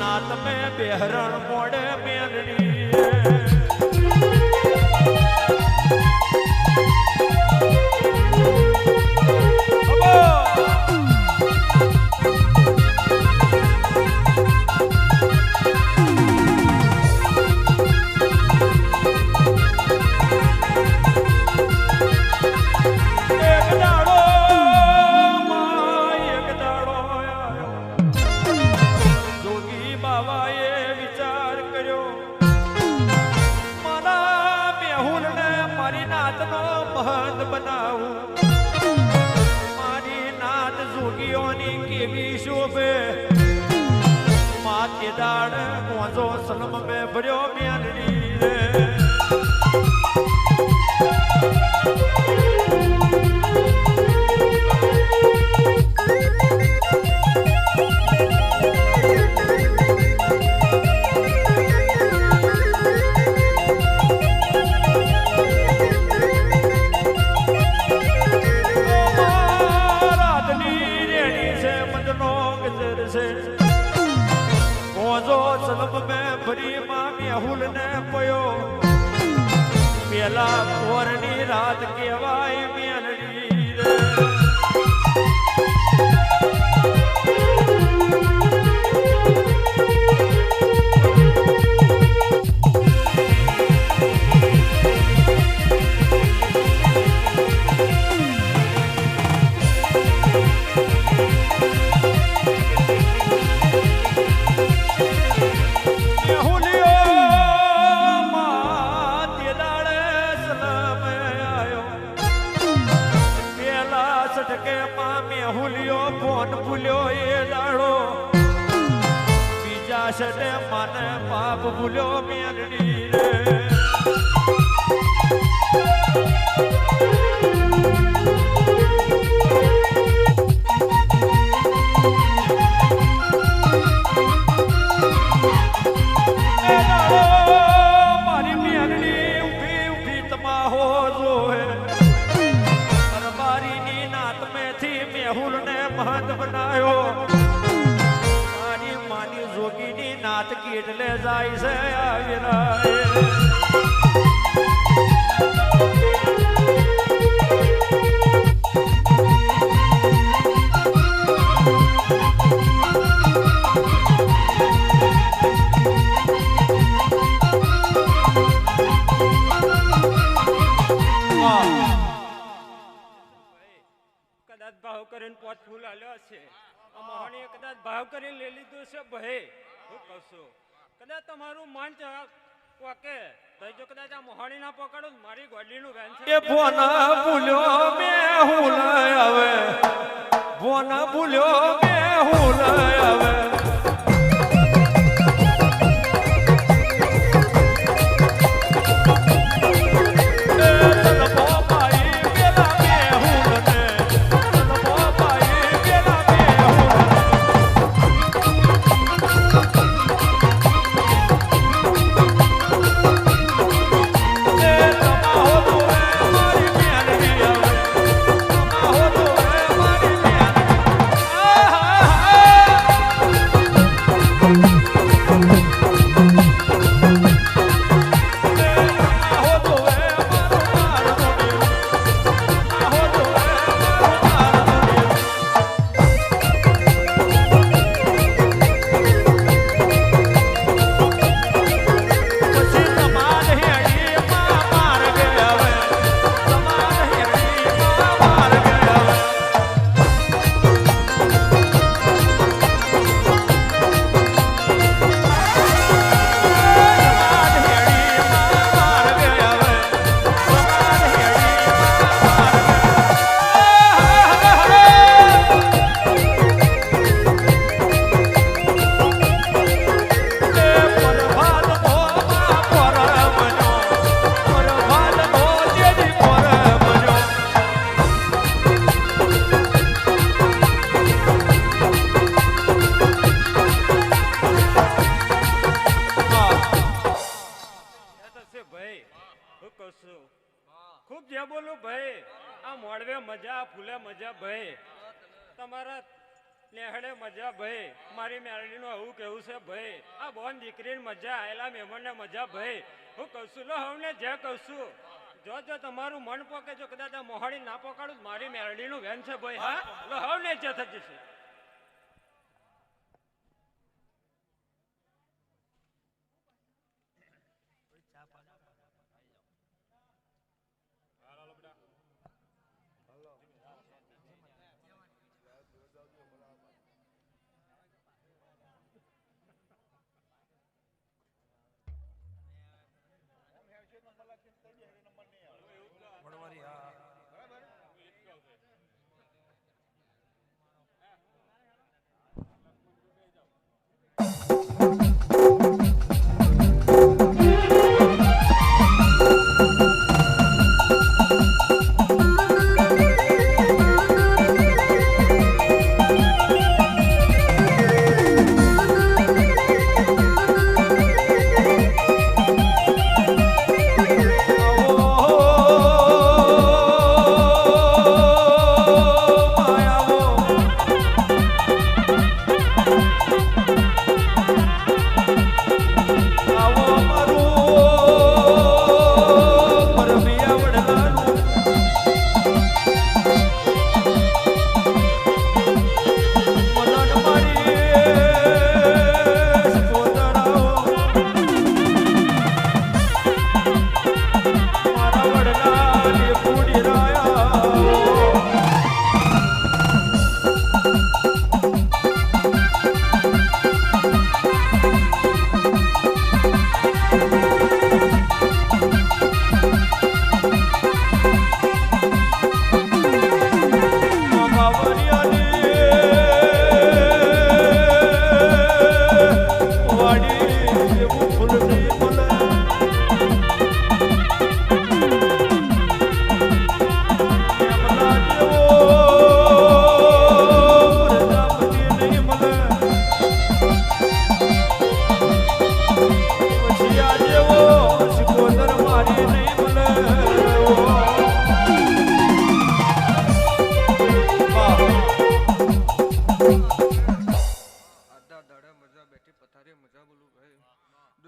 ના તમે બેહરણ મોડે મેલડી. Thank you. મારા ને મારી નાતનો મહંત બનાવું. મારી નાત જોગીઓની કેવી શોભે. માતે દાડ મોજો સલમ મે ભર્યો મેલડી રે મદનો ગજર છે મોજો સલમ મે ભરી માં મેહુલ ને પયો. પેલા કોરની રાત કેવાય ભૂલ્યો એ દાડો બીજા સટે મને પાપ ભૂલ્યો મેલડી રે. નાત કેટલે જાય છે કદાચ ભાવ કરીને પોત ફૂલ આલ્યો છે ભાવ કરીને લઈ લીધું છે ભહે હું કદાચ તમારું મન ઓકે તઈ જો કદાચ આ મોહણી ના પકડો મારી ગોડલીનું વેન છે. એ ફોન ભૂલ્યો મેહુલ હવે ફોન ભૂલ્યો મેહુલ લઈ એ મજા, ફૂલે મજા ભય તમારા નેહડે મજા ભય મારી મેરડીનું આવું કેવું છે ભય આ બોન દીકરીને મજા, આયેલા મહેમાનને મજા ભય હું કહું છું, લો ને જે કહું જો જો તમારું મન પોકે જો કદાચ મોહાડી ના પોકાડું મારી મેરડીનું વેન છે ભાઈ, હા? લો હવને જે થઈ જશે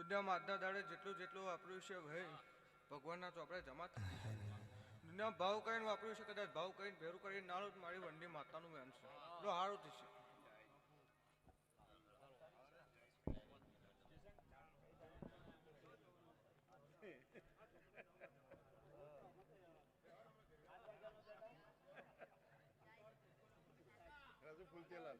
દુનિયામાં આજના દાડે જેટલું જેટલું વાપર્યું છે ભાઈ ભગવાનના ચોપડે જમા થઈ છે. દુનિયા ભાવ કરીને વાપર્યું છે, કદાચ ભાવ કરીને ભેરું કરીને નાળું મારી વંડી માતાનું મેન છે. એટલું સારું થશે રાજુ ફૂલકેલાલ